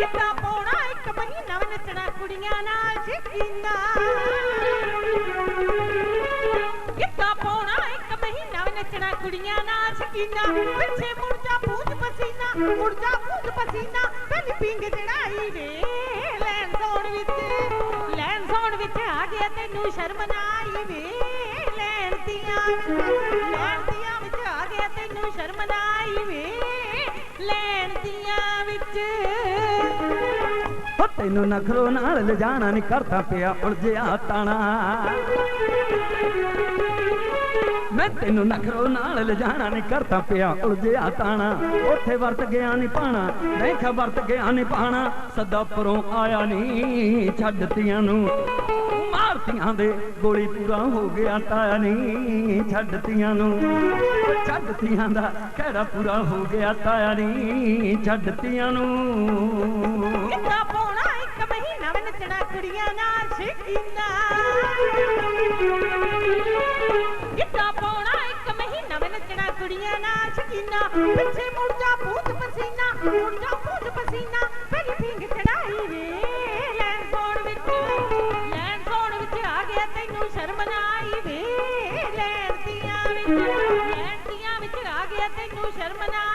ਕੀਤਾ ਪੋਣਾ ਇੱਕ ਬਣੀ ਨਵ ਨਚਣਾ ਕੁੜੀਆਂ ਨਾਲ ਸ਼ਕੀਨਾ ਕੀਤਾ ਪੋਣਾ ਇੱਕ ਬਣੀ ਨਵ ਨਚਣਾ ਕੁੜੀਆਂ ਨਾਲ ਸ਼ਕੀਨਾ ਪਿੱਛੇ ਮੁਰਜਾ ਪੂਜ ਪਸੀਨਾ ਮੁਰਜਾ ਹੋ ਤੈਨੂੰ ਨਖਰੋ ਨਾਲ ਲਿਜਾਣਾ ਨਹੀਂ ਕਰਦਾ ਪਿਆ ਉਲਝਿਆ ਤਾਣਾ। ਮੈਂ ਤੈਨੂੰ ਨਖਰੋ ਨਾਲ ਲਿਜਾਣਾ ਨਹੀਂ ਕਰਦਾ ਪਿਆ ਉਲਝਿਆ ਤਾਣਾ। ਉੱਥੇ ਵਰਤ ਗਿਆ ਨਹੀਂ ਪਾਣਾ, ਦੇਖ ਵਰਤ ਗਿਆ ਨਹੀਂ ਪਾਣਾ, ਸਦਾ ਪਰੋਂ ਆਇਆ ਨਹੀਂ ਛੱਡਤੀਆਂ ਨੂੰ। ਮਾਰਤੀਆਂ ਦੇ ਗੋਲੀ ਪੂਰਾ ਹੋ ਗਿਆ, ਤਾਇਆ ਨਹੀਂ ਛੱਡਤੀਆਂ ਨੂੰ। ਛੱਡਤੀਆਂ ਦਾ ਕਿਹੜਾ ਪੂਰਾ ਹੋ ਗਿਆ, ਤਾਇਆ ਨਹੀਂ ਛੱਡਤੀਆਂ ਨੂੰ। ਨਾਲ ਪਾਉਣਾ ਇੱਕ ਮਹੀਨਾ ਵੇ ਨੱਚਣਾ ਕੁੜੀਆਂ ਨਾਲ ਸ਼ਕੀਨਾ। ਪਿੱਛੇ ਮੁੜ ਜਾ ਪੂਤ ਪਸੀਨਾ ਮੁੜ ਜਾ ਪੂਤ ਪਸੀਨਾ। ਪਹਿਲੀ ਫਿੰਗ ਚੜਾਈ ਵੇ ਲੈਣ ਸੌਣ ਵਿੱਚ। ਲੈਣ ਸੌਣ ਵਿੱਚ ਆ ਗਿਆ, ਤੈਨੂੰ ਸ਼ਰਮ ਨਾ ਆਈ ਵੇ। ਲੈਣ ਦੀਆਂ ਵਿੱਚ, ਲੈਣ ਦੀਆਂ ਵਿੱਚ ਆ ਗਿਆ, ਤੈਨੂੰ ਸ਼ਰਮ ਨਾ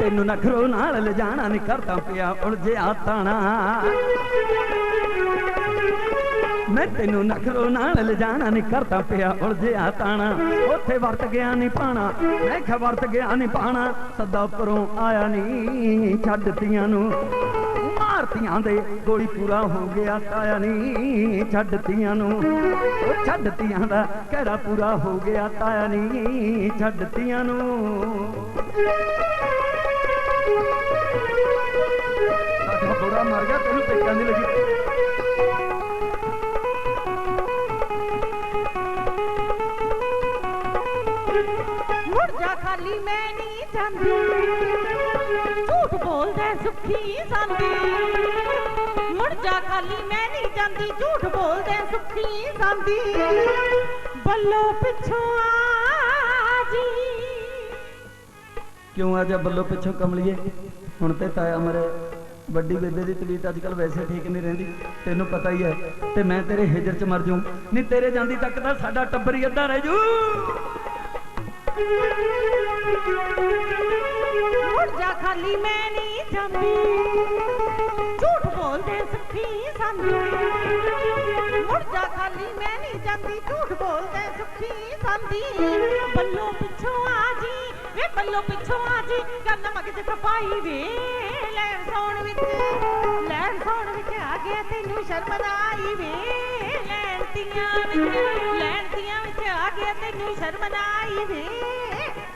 ਤੈਨੂੰ ਨਖਰੋ ਨਾਲ ਲਿਜਾਣਾ ਨਹੀਂ ਕਰਦਾ ਪਿਆ ਉਲਝਿਆ ਤਾਣਾ। ਮੈਂ ਤੈਨੂੰ ਨਖਰੋ ਨਾਲ ਲਿਜਾਣਾ ਨਹੀਂ ਕਰਦਾ ਪਿਆ ਉਲਝਿਆ ਤਾਣਾ। ਉੱਥੇ ਵਰਤ ਗਿਆ ਨਹੀਂ ਪਾਣਾ, ਮੈਂ ਕਿਹਾ ਵਰਤ ਗਿਆ ਨਹੀਂ ਪਾਣਾ, ਸਦਾ ਪਰੋਂ ਆਇਆ ਨਹੀਂ ਛੱਡਤੀਆਂ ਨੂੰ। ਮਾਰਤੀਆਂ ਦੇ ਗੋਲੀ ਪੂਰਾ ਹੋ ਗਿਆ, ਤਾਇਆ ਨਹੀਂ ਛੱਡਤੀਆਂ ਨੂੰ। ਉਹ ਛੱਡਤੀਆਂ ਦਾ ਕਿਹੜਾ ਪੂਰਾ ਹੋ ਗਿਆ, ਤਾਇਆ ਨਹੀਂ ਛੱਡਤੀਆਂ ਨੂੰ। ਗਿਆ ਤੈਨੂੰ ਪੇਕਾਂ ਦੀ ਲੱਗੀ। ਮੁੜ ਜਾ ਖਾਲੀ ਮੈਂ ਨਹੀਂ ਜਾਂਦੀ। ਝੂਠ ਬੋਲਦਾ ਸੁੱਖੀ ਸੰਦੀ। ਮੁੜ ਜਾ ਖਾਲੀ ਮੈਂ ਨਹੀਂ ਜਾਂਦੀ। ਝੂਠ ਬੋਲਦਾ ਸੁੱਖੀ ਸੰਦੀ। ਬੱਲੋ ਪਿੱਛੋਂ ਆ ਜੀ। ਕਿਉਂ ਆ ਜਾ ਬੱਲੋ ਪਿੱਛੋਂ ਕਮਲੀਏ? ਹੁਣ ਤੇ ਤਾਇਆ ਮਰੇ। ਵੱਡੀ ਬੇਬੇ ਦੀ ਤਬੀਅਤ ਅੱਜ ਕੱਲ ਵੈਸੇ ਠੀਕ ਨਹੀਂ ਰਹਿੰਦੀ, ਤੈਨੂੰ ਪਤਾ ਹੀ ਹੈ, ਤੇ ਮੈਂ ਤੇਰੇ ਹਿਜਰ ਚ ਮਰ ਜਾਊਂ। ਨਹੀਂ ਤੇਰੇ ਜਾਂਦੀ ਤੱਕ ਤਾਂ ਸਾਡਾ ਟੱਬਰ ਹੀ ਅੱਧਾ ਰਹਿ ਜੂ। ਮੁੜ ਜਾ ਖਾਲੀ ਮੈਂ ਨਹੀਂ ਜਾਂਦੀ ਝੂਠ ਬੋਲਦੇ ਸੁੱਖੀ ਸੰਦੀ ਮੁੜ ਜਾ ਖਾਲੀ ਮੈਂ ਨਹੀਂ ਜਾਂਦੀ ਝੂਠ ਬੋਲਦੇ ਸੁੱਖੀ ਸੰਦੀ ਬੱਲੋ ਪਿੱਛੋਂ ਆ ਜੀ। ਵੇ ਬੱਲੋ ਪਿੱਛੋਂ ਆ ਜੀ ਕੰਨ ਮਗਜ ਖਪਾਈ ਵੇ। ਲੈਣ ਸੌਣ ਵਿੱਚ, ਲੈਣ ਸੌਣ ਵਿੱਚ ਆ ਗਿਆ ਤੈਨੂੰ ਸ਼ਰਮ ਵੇ। ਲੈਣ ਦੀਆਂ ਵਿੱਚ, ਲੈਣ ਦੀਆਂ ਵਿੱਚ ਆ ਗਿਆ ਤੈਨੂੰ ਸ਼ਰਮਨਾਈ ਵੇ।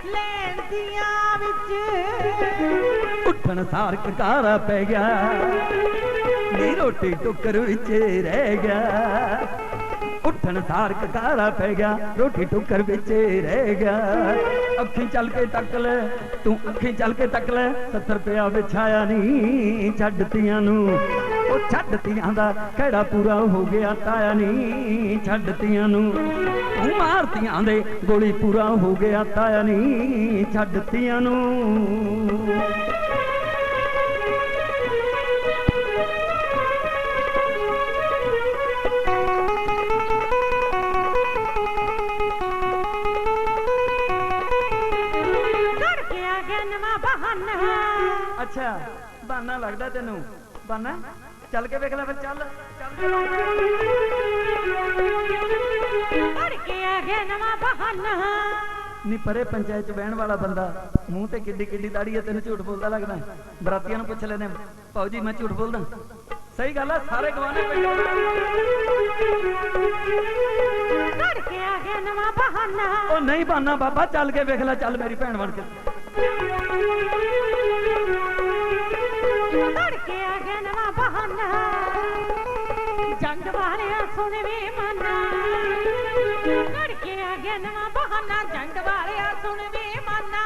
ਲੈਣ ਦੀਆਂ ਵਿੱਚ। ਉੱਠਣ ਸਾਰ ਕਕਾਰਾ ਪੈ ਗਿਆ। ਨੀ ਰੋਟੀ ਟੁੱਕਰ ਵਿੱਚ ਰਹਿ ਗਿਆ। ਉੱਠਣ ਸਾਰ ਕਕਾਰਾ ਪੈ ਗਿਆ, ਰੋਟੀ ਟੁੱਕਰ ਵਿੱਚ ਰਹਿ ਗਿਆ। ਅੱਖੀ ਚੱਲ ਕੇ ਤੱਕ ਲੈ, ਤੂੰ ਅੱਖੀ ਚੱਲ ਕੇ ਤੱਕ ਲੈ 70 ਰੁਪਇਆ ਵਿਛਾਇਆ ਨਹੀਂ ਛੱਡਤੀਆਂ ਨੂੰ। ਉਹ ਛੱਡਤੀਆਂ ਦਾ ਕਿਹੜਾ ਪੂਰਾ ਹੋ ਗਿਆ, ਤਾਇਆ ਨਹੀਂ ਛੱਡਤੀਆਂ ਨੂੰ। ਤੂੰ ਮਾਰਤੀਆਂ ਦੇ ਗੋਲੀ ਪੂਰਾ ਹੋ ਗਿਆ, ਤਾਇਆ ਨਹੀਂ ਛੱਡਤੀਆਂ ਨੂੰ। ਗਿਆ ਨਵਾਂ ਬਹਾਨਾ। ਅੱਛਾ ਬਾਨਾ ਲੱਗਦਾ ਤੈਨੂੰ। ਬਾਨਾ ਚੱਲ ਕੇ ਵੇਖ ਲੈ ਫਿਰ ਚੱਲ। ਚੱਲ। ਕੇ ਆ ਗਿਆ ਨਵਾਂ ਬਹਾਨਾ। ਨੀ ਪਰੇ ਪੰਚਾਇਤ ਚ ਬਹਿਣ ਵਾਲਾ ਬੰਦਾ ਮੂੰਹ ਤੇ ਕਿੱਡੀ ਕਿੱਡੀ ਦਾੜੀ ਹੈ ਤੈਨੂੰ ਝੂਠ ਬੋਲਦਾ ਲੱਗਦਾ। ਬਰਾਤੀਆਂ ਨੂੰ ਪੁੱਛ ਲੈਨੇ ਭਾਉ ਜੀ ਮੈਂ ਝੂਠ ਬੋਲਦਾ। ਸਹੀ ਗੱਲ ਆ ਸਾਰੇ ਗਵਾਨੇ ਘੜ ਕੇ ਆ ਗਿਆ ਨਵਾਂ ਬਹਾਨਾ। ਉਹ ਨਹੀਂ ਬਾਨਾ ਬਾਬਾ ਚੱਲ ਕੇ ਵੇਖ ਲੈ ਚੱਲ ਮੇਰੀ ਭੈਣ ਬਣ ਕੇ। ਘੜ ਕੇ ਬਹਾਨਾ, ਜੰਗ ਵਾਲਿਆ ਸੁਣ ਵੇ ਮਨਾ। ਘੜ ਕੇ ਬਹਾਨਾ, ਜੰਗ ਵਾਲਿਆ ਸੁਣ ਵੇ ਮਨਾ।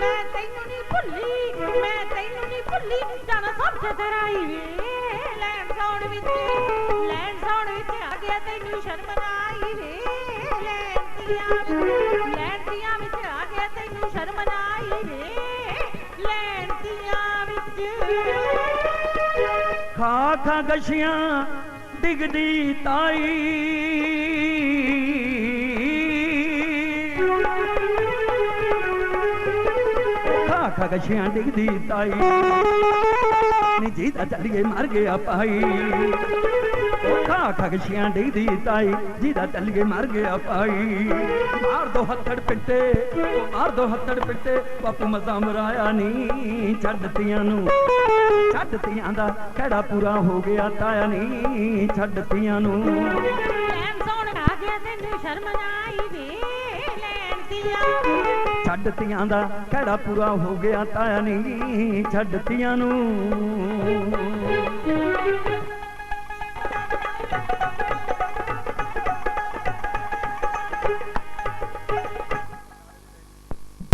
ਮੈਂ ਤੈਨੂੰ ਨਹੀਂ ਭੁੱਲੀ, ਮੈਂ ਤੈਨੂੰ ਨਹੀਂ ਭੁੱਲੀ, ਜਾਣਾ ਸਭ ਤੇ ਵੇ। ਲੈਣ ਸੌਣ ਵਿੱਚ, ਲੈਣ ਸੌਣ ਵਿੱਚ ਆ ਗਿਆ ਤੈਨੂੰ ਸ਼ਰਮ ਨਾ ਆਈ ਵੇ। ਲੈਣ ਦੀਆਂ ਖਾ ਖਾ ਗਸ਼ੀਆਂ ਡਿਗਦੀ ਤਾਈ। ਖਾ ਖਾ ਗਸ਼ੀਆਂ ਡਿਗਦੀ ਤਾਈ। ਨੀ ਜੀ ਦਾ ਚੜੀਏ ਮਰ ਗਿਆ ਪਾਈ ਖਾ ਖਗਸ਼ਿਆਂ ਡਿੱਗਦੀ ਤਾਈ ਜੀਦਾ ਚੱਲੀਏ ਮਰ ਗਿਆ ਪਾਈ ਮਾਰ ਦੋ ਹੱਥੜ ਪਿੱਟੇ ਉਹ ਮਾਰ ਦੋ ਹੱਥੜ ਪਿੱਟੇ ਬਾਪੂ ਮਜ਼ਾ ਮਰਾਇਆ ਨੀ ਛੱਡਤੀਆਂ ਨੂੰ। ਛੱਡਤੀਆਂ ਦਾ ਕਿਹੜਾ ਪੂਰਾ ਹੋ ਗਿਆ ਤਾਇਆ ਨੀ ਛੱਡਤੀਆਂ ਨੂੰ। ਲੈਣ ਸੋਣ ਆ ਗਿਆ ਤੈਨੂੰ ਸ਼ਰਮ ਨਾ ਆਈ ਵੇ ਲੈਣ ਦੀਆਂ ਛੱਡਤੀਆਂ ਦਾ ਕਿਹੜਾ ਪੂਰਾ ਹੋ ਗਿਆ ਤਾਇਆ ਨੀ ਛੱਡਤੀਆਂ ਨੂੰ।